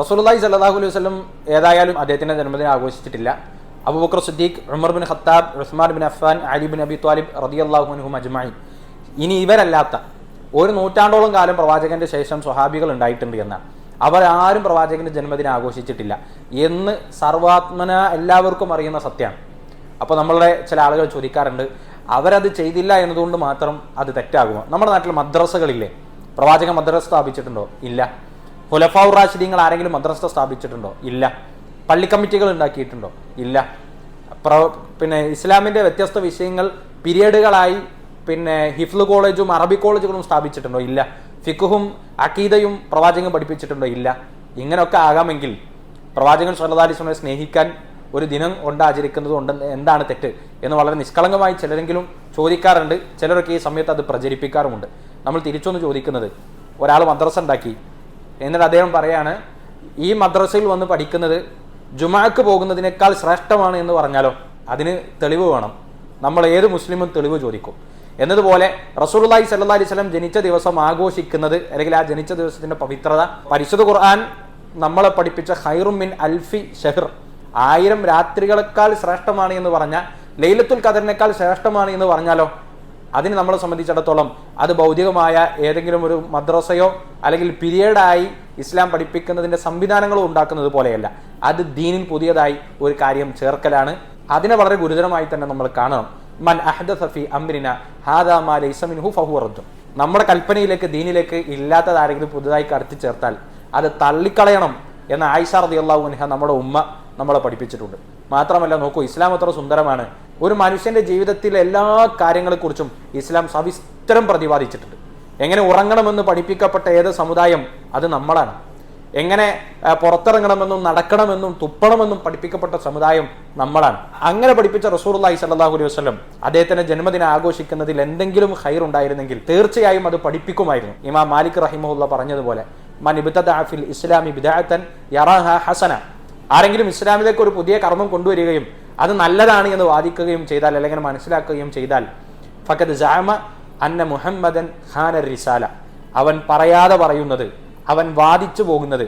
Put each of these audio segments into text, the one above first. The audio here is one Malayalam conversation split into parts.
റസൂലുള്ളാഹി സല്ലാഹു അലൈഹി വസ്ലം ഏതായാലും അദ്ദേഹത്തിന്റെ ജന്മദിനം ആഘോഷിച്ചിട്ടില്ല. Abu Bakr Siddiq Umar bin Khattab Usman bin Affan Ali bin Abi Talib റളിയല്ലാഹു അൻഹും അജ്മായി ഇനി ഇവരല്ലാത്ത ഒരു നൂറ്റാണ്ടോളം കാലം പ്രവാചകന്റെ ശേഷം സ്വഹാബികൾ ഉണ്ടായിട്ടുണ്ട് എന്നാണ് അവരാരും പ്രവാചകന്റെ ജന്മദിനം ആഘോഷിച്ചിട്ടില്ല എന്ന് സർവാത്മന എല്ലാവർക്കും അറിയുന്ന സത്യമാണ് അപ്പോൾ നമ്മളുടെ ചില ആളുകൾ ചോദിക്കാറുണ്ട് അവരത് ചെയ്തില്ല എന്നതുകൊണ്ട് മാത്രം അത് തെറ്റാകുമോ? നമ്മുടെ നാട്ടിൽ മദ്രസകളില്ലേ? പ്രവാചക മദ്രസ സ്ഥാപിച്ചിട്ടുണ്ടോ? ഇല്ല. ഹുലഫാഉർ റാഷിദീങ്ങൾ ആരെങ്കിലും മദ്രസ സ്ഥാപിച്ചിട്ടുണ്ടോ? ഇല്ല. പള്ളി കമ്മിറ്റികൾ ഉണ്ടാക്കിയിട്ടുണ്ടോ? ഇല്ല. പ്ര പിന്നെ ഇസ്ലാമിന്റെ വ്യത്യസ്ത വിഷയങ്ങൾ പീരിയഡുകളായി പിന്നെ ഹിഫ്ല് കോളേജും അറബി കോളേജുകളും സ്ഥാപിച്ചിട്ടുണ്ടോ? ഇല്ല. ഫിഖുഹും അക്കീദയും പ്രവാചകൻ പഠിപ്പിച്ചിട്ടുണ്ടോ? ഇല്ല. ഇങ്ങനെയൊക്കെ ആകാമെങ്കിൽ പ്രവാചകൻ വസല്ലമയെ സ്നേഹിക്കാൻ ഒരു ദിനം കൊണ്ട് ആചരിക്കുന്നത് എന്താണ് തെറ്റ് എന്ന് വളരെ നിഷ്കളങ്കമായി ചിലരെങ്കിലും ചോദിക്കാറുണ്ട്. ചിലരൊക്കെ ഈ സമയത്ത് അത് പ്രചരിപ്പിക്കാറുമുണ്ട്. നമ്മൾ തിരിച്ചൊന്ന് ചോദിക്കുന്നത് ഒരാൾ മദ്രസ ഉണ്ടാക്കി എന്നിട്ട് അദ്ദേഹം പറയാണ് ഈ മദ്രസയിൽ വന്ന് പഠിക്കുന്നത് ജുമാക്ക് പോകുന്നതിനേക്കാൾ ശ്രേഷ്ഠമാണ് എന്ന് പറഞ്ഞാലോ? അതിന് തെളിവ് വേണം. നമ്മൾ ഏത് മുസ്ലിമും തെളിവ് ചോദിക്കും. എന്നതുപോലെ സല്ല അലൈഹി സ്വലം ജനിച്ച ദിവസം ആഘോഷിക്കുന്നത് അല്ലെങ്കിൽ ആ ജനിച്ച ദിവസത്തിന്റെ പവിത്രത പരിശുദ്ധ ഖുർആൻ നമ്മളെ പഠിപ്പിച്ച ഹൈറുമിൻ മിൻ അൽഫി ഷെഹർ ആയിരം രാത്രികളെക്കാൾ ശ്രേഷ്ഠമാണ് എന്ന് പറഞ്ഞാൽ ലൈലത്തുൽ ഖദറിനേക്കാൾ ശ്രേഷ്ഠമാണ് എന്ന് പറഞ്ഞാലോ? അതിന് നമ്മളെ സംബന്ധിച്ചിടത്തോളം അത് ഭൗതികമായ ഏതെങ്കിലും ഒരു മദ്രസയോ അല്ലെങ്കിൽ പിരീഡായി ഇസ്ലാം പഠിപ്പിക്കുന്നതിന്റെ സംവിധാനങ്ങളോ ഉണ്ടാക്കുന്നത് പോലെയല്ല. അത് ദീനിൽ പുതിയതായി ഒരു കാര്യം ചേർക്കലാണ്. അതിനെ വളരെ ഗുരുതരമായി തന്നെ നമ്മൾ കാണണം. മൻ അഹദ നമ്മുടെ കൽപ്പനയിലേക്ക് ദീനിലേക്ക് ഇല്ലാത്തത് ആരെങ്കിലും പുതുതായി കടത്തി ചേർത്താൽ അത് തള്ളിക്കളയണം എന്ന ആയിഷ അൻഹ നമ്മുടെ ഉമ്മ നമ്മളെ പഠിപ്പിച്ചിട്ടുണ്ട്. മാത്രമല്ല നോക്കൂ ഇസ്ലാം എത്ര സുന്ദരമാണ്. ഒരു മനുഷ്യന്റെ ജീവിതത്തിലെ എല്ലാ കാര്യങ്ങളെ കുറിച്ചും ഇസ്ലാം സവിസ്തരം പ്രതിപാദിച്ചിട്ടുണ്ട്. എങ്ങനെ ഉറങ്ങണമെന്ന് പഠിപ്പിക്കപ്പെട്ട ഏത് സമുദായം അത് നമ്മളാണ്. എങ്ങനെ പുറത്തിറങ്ങണമെന്നും നടക്കണമെന്നും തുപ്പണമെന്നും പഠിപ്പിക്കപ്പെട്ട സമുദായം നമ്മളാണ്. അങ്ങനെ പഠിപ്പിച്ച റസൂർലായി സല്ലാഹു അലൈഹി വസ്ലം അദ്ദേഹത്തിന്റെ ജന്മദിനം ആഘോഷിക്കുന്നതിൽ എന്തെങ്കിലും ഹൈർ ഉണ്ടായിരുന്നെങ്കിൽ തീർച്ചയായും അത് പഠിപ്പിക്കുമായിരുന്നു. ഇമാം മാലിക് റഹിമുല്ല പറഞ്ഞതുപോലെ ഇസ്ലാമി ബിദഅത്തൻ യറാഹ ഹസന. ആരെങ്കിലും ഇസ്ലാമിലേക്ക് ഒരു പുതിയ കർമ്മം കൊണ്ടുവരികയും അത് നല്ലതാണ് എന്ന് വാദിക്കുകയും ചെയ്താൽ അല്ലെങ്കിൽ മനസ്സിലാക്കുകയും ചെയ്താൽ ഫക്കത് ജാമ അന്ന മുഹമ്മദൻ ഖാന റിസാല. അവൻ പറയാതെ പറയുന്നത് അവൻ വാദിച്ചു പോകുന്നത്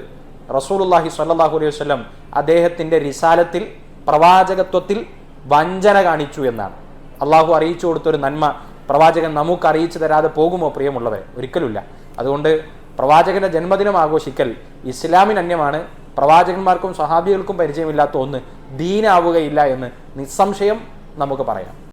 റസൂലുള്ളാഹി സ്വല്ലല്ലാഹു അലൈഹി വസ്ലം അദ്ദേഹത്തിന്റെ റിസാലത്തിൽ പ്രവാചകത്വത്തിൽ വഞ്ചന കാണിച്ചു എന്നാണ്. അള്ളാഹു അറിയിച്ചു കൊടുത്തൊരു നന്മ പ്രവാചകൻ നമുക്ക് അറിയിച്ചു തരാതെ പോകുമോ പ്രിയമുള്ളവരെ? ഒരിക്കലുമില്ല. അതുകൊണ്ട് പ്രവാചകന്റെ ജന്മദിനം ആഘോഷിക്കൽ ഇസ്ലാമിന് അന്യമാണ് പ്രവാചകന്മാർക്കും സഹാബികൾക്കും പരിചയമില്ലാത്ത ഒന്ന് ദീനാവുകയില്ല എന്ന് നിസ്സംശയം നമുക്ക് പറയാം.